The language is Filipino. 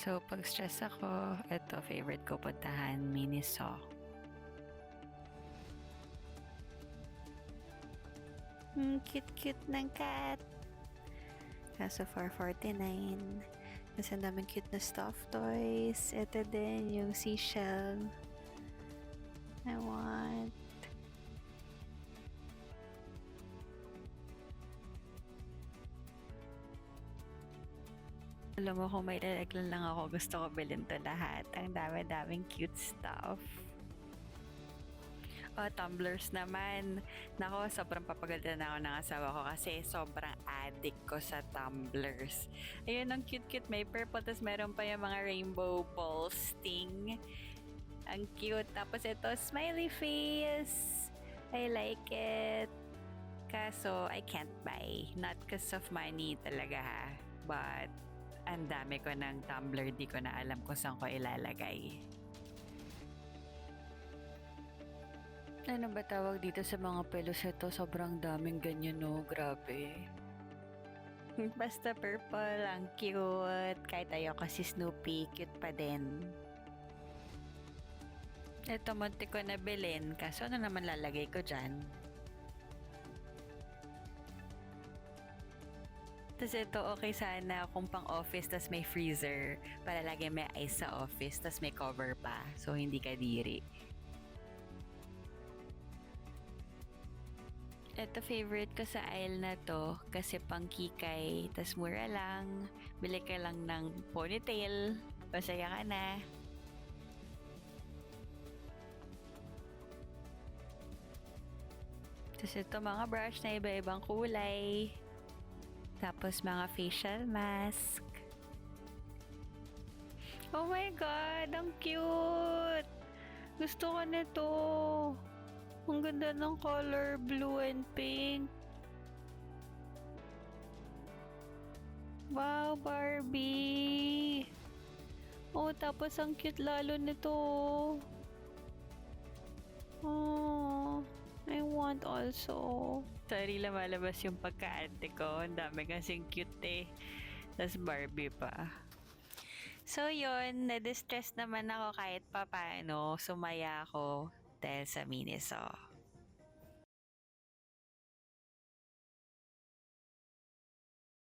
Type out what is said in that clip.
So, pag stress ako, ito, favorite ko puntahan, Miniso. Hmm, cute-cute ng cat. Kaso 449. Kasi ang daming cute na stuffed toys. Ito din, yung seashell. Alam mo, kung may lalaglan lang ako, gusto ko bilhin to lahat. Ang dami-daming cute stuff. Oh, tumblers naman. Nako, sobrang papagalitan na ako ng asawa ko kasi sobrang addict ko sa tumblers. Ayun, ang cute-cute. May purple, tapos meron pa yung mga rainbow ball sting. Ang cute. Tapos ito, smiley face. I like it. Kaso, I can't buy. Not because of money talaga ha. But, ang dami ko ng tumbler. Di ko na alam kung saan ko ilalagay. Ano ba tawag dito sa mga pelos ito? Sobrang daming ganyan, no? Grabe. Basta purple, ang cute. Kahit ayoko si Snoopy, cute pa din. Ito, munti ko na bilhin. Kaso ano naman lalagay ko dyan? Tapos ito, okay sana kung pang office, tas may freezer. Para lagi may ice sa office, tas may cover pa. So, hindi kadiri. Ito favorite ko sa aisle na to kasi pang kikay, tas mura lang. Bili ka lang ng ponytail, masaya ka na. Tapos ito mga brush na iba-ibang kulay. Tapos mga facial mask. Oh my God! Ang cute! Gusto ko nito. Ang ganda ng color blue and pink. Wow, Barbie! Oh, tapos ang cute lalo nito. Oh, I want also. Sorry, lumalabas yung pagka-ante ko. Ang dami kasing cute eh. Tapos Barbie pa. So, yun. Na-distress naman ako kahit pa paano. Sumaya ako dahil sa Miniso.